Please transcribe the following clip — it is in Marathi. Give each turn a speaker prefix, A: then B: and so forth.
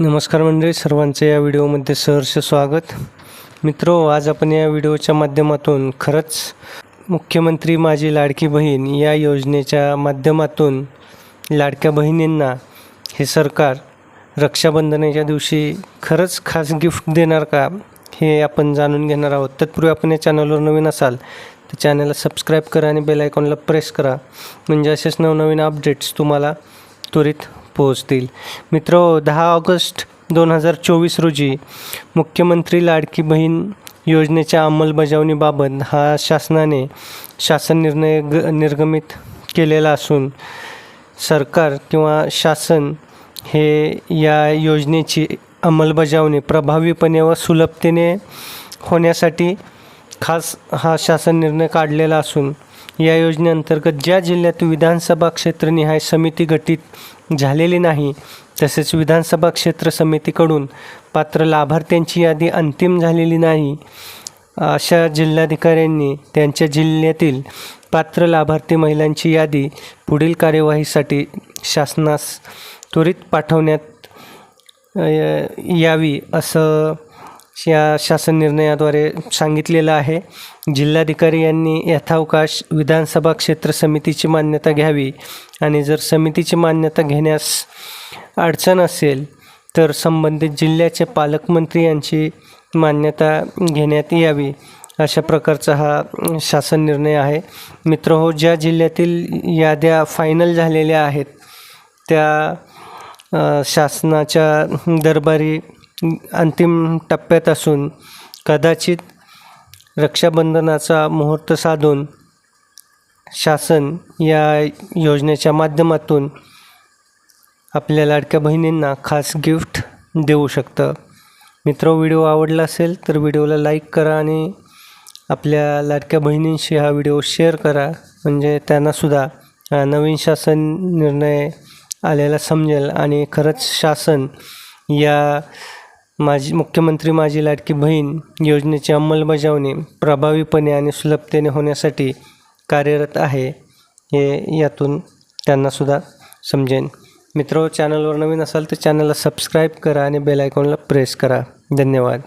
A: नमस्कार मंडळी सर्वांचे या व्हिडिओमध्ये सहर्ष स्वागत. मित्रो आज आपण या व्हिडिओच्या माध्यमातून खरंच मुख्यमंत्री माझी लाडकी बहीण या योजनेच्या माध्यमातून लाडक्या बहिणींना हे सरकार रक्षाबंधनाच्या दिवशी खरंच खास गिफ्ट देणार का हे आपण जाणून घेणार आहोत. तत्पूर्वी आपण या चॅनलवर नवीन असाल तर चॅनलला सबस्क्राईब करा आणि बेल आयकॉनला प्रेस करा. म्हणजे असेच नवनवीन अपडेट्स तुम्हाला त्वरित पोहोचतील. मित्र दहा ऑगस्ट दोन हजार चोवीस रोजी मुख्यमंत्री लाडकी बहीण योजनेच्या अंमलबजावणीबाबत हा शासनाने शासन निर्णय ग निर्गमित केलेला असून सरकार किंवा शासन हे या योजनेची अंमलबजावणी प्रभावीपणे व सुलभतेने होण्यासाठी खास हा शासन निर्णय काढलेला असून या योजनेअंतर्गत ज्या जिल्ह्यात विधानसभा क्षेत्रनिहाय समिती गठीत झालेली नाही तसेच विधानसभा क्षेत्र समितीकडून पात्र लाभार्थ्यांची यादी अंतिम झालेली नाही अशा जिल्हाधिकाऱ्यांनी त्यांच्या जिल्ह्यातील पात्र लाभार्थी महिलांची यादी पुढील कार्यवाहीसाठी शासनास त्वरित पाठवण्यात यावी असं या शासन निर्णयाद्वारे सांगितलेलं आहे. जिल्हाधिकारी यांनी यथावकाश विधानसभा क्षेत्र समितीची मान्यता घ्यावी आणि जर समितीची मान्यता घेण्यास अडचण असेल तर संबंधित जिल्ह्याचे पालकमंत्री यांची मान्यता घेण्यात यावी अशा प्रकारचा हा शासन निर्णय आहे. मित्र हो ज्या जिल्ह्यातील याद्या फायनल झालेल्या आहेत त्या शासनाच्या दरबारी अंतिम टप्प्यात असून कदाचित रक्षाबंधनाचा मुहूर्त साधून शासन या योजनेच्या माध्यमातून आपल्या लाडक्या बहिणींना खास गिफ्ट देऊ शकतं. मित्र व्हिडिओ आवडला असेल तर व्हिडिओला लाईक करा आणि आपल्या लाडक्या बहिणींशी हा व्हिडिओ शेअर करा. म्हणजे त्यांनासुद्धा नवीन शासन निर्णय आलेला समजेल आणि खरंच शासन या माझी मुख्यमंत्री माझी लाडकी बहीण योजनेची अंमलबजावणी प्रभावीपणे आणि सुलभतेने होण्यासाठी कार्यरत आहे हे यातून त्यांनासुद्धा समजेन. मित्र चॅनलवर नवीन असाल तर चॅनलला सबस्क्राईब करा आणि बेल आयकॉनला प्रेस करा. धन्यवाद.